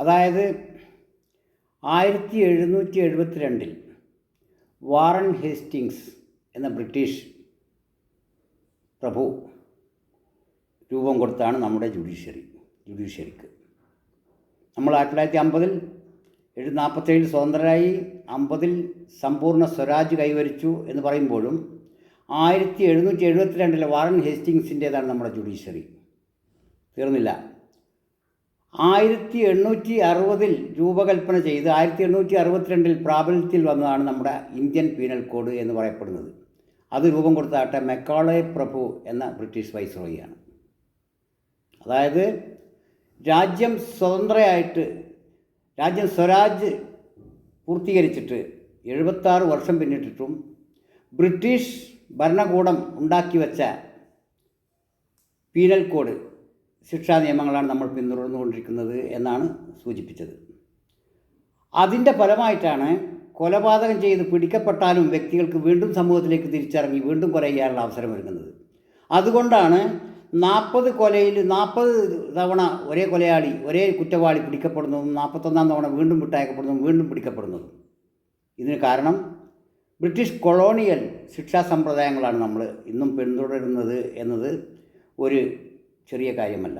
അതായത് ആയിരത്തി എഴുന്നൂറ്റി എഴുപത്തി രണ്ടിൽ വാറൻ ഹേസ്റ്റിങ്സ് എന്ന ബ്രിട്ടീഷ് പ്രഭു രൂപം കൊടുത്താണ് നമ്മുടെ ജുഡീഷ്യറി ജുഡീഷ്യറിക്ക്. നമ്മൾ ആയിരത്തി തൊള്ളായിരത്തി അമ്പതിൽ എഴു നാൽപ്പത്തേഴിൽ സ്വതന്ത്രരായി അമ്പതിൽ സമ്പൂർണ സ്വരാജ് കൈവരിച്ചു എന്ന് പറയുമ്പോഴും ആയിരത്തി എഴുന്നൂറ്റി എഴുപത്തി രണ്ടിലെ വാറൻ ഹേസ്റ്റിങ്സിന്റേതാണ് നമ്മുടെ ജുഡീഷ്യറി. തീർന്നില്ല. ആയിരത്തി എണ്ണൂറ്റി അറുപതിൽ രൂപകൽപ്പന ചെയ്ത് ആയിരത്തി എണ്ണൂറ്റി അറുപത്തിരണ്ടിൽ പ്രാബല്യത്തിൽ വന്നതാണ് നമ്മുടെ ഇന്ത്യൻ പീനൽ കോഡ് എന്ന് പറയപ്പെടുന്നത്. അത് രൂപം കൊടുത്താട്ടെ മെക്കാളെ പ്രഭു എന്ന ബ്രിട്ടീഷ് വൈസ്രോയിയാണ്. അതായത് രാജ്യം സ്വതന്ത്രമായിട്ട് രാജ്യം സ്വരാജ് പൂർത്തീകരിച്ചിട്ട് എഴുപത്താറ് വർഷം പിന്നിട്ടിട്ടും ബ്രിട്ടീഷ് ഭരണകൂടം ഉണ്ടാക്കി വെച്ച പീനൽ കോഡ് ശിക്ഷാ നിയമങ്ങളാണ് നമ്മൾ പിന്തുടർന്നുകൊണ്ടിരിക്കുന്നത് എന്നാണ് സൂചിപ്പിച്ചത്. അതിന്റെ ഫലമായിട്ടാണ് കൊലപാതകം ചെയ്ത് പിടിക്കപ്പെട്ടാലും വ്യക്തികൾക്ക് വീണ്ടും സമൂഹത്തിലേക്ക് തിരിച്ചിറങ്ങി വീണ്ടും കൊല ചെയ്യാനുള്ള അവസരം ഒരുങ്ങുന്നത്. അതുകൊണ്ടാണ് നാൽപ്പത് കൊലയിൽ നാൽപ്പത് തവണ ഒരേ കൊലയാളി ഒരേ കുറ്റവാളി പിടിക്കപ്പെടുന്നതും നാൽപ്പത്തൊന്നാം തവണ വീണ്ടും വിട്ടയക്കപ്പെടുന്നതും വീണ്ടും പിടിക്കപ്പെടുന്നതും. ഇതിന് കാരണം ബ്രിട്ടീഷ് കൊളോണിയൽ ശിക്ഷാ സമ്പ്രദായങ്ങളാണ് നമ്മൾ ഇന്നും പിന്തുടരുന്നത് എന്നത് ഒരു ചെറിയ കാര്യമല്ല.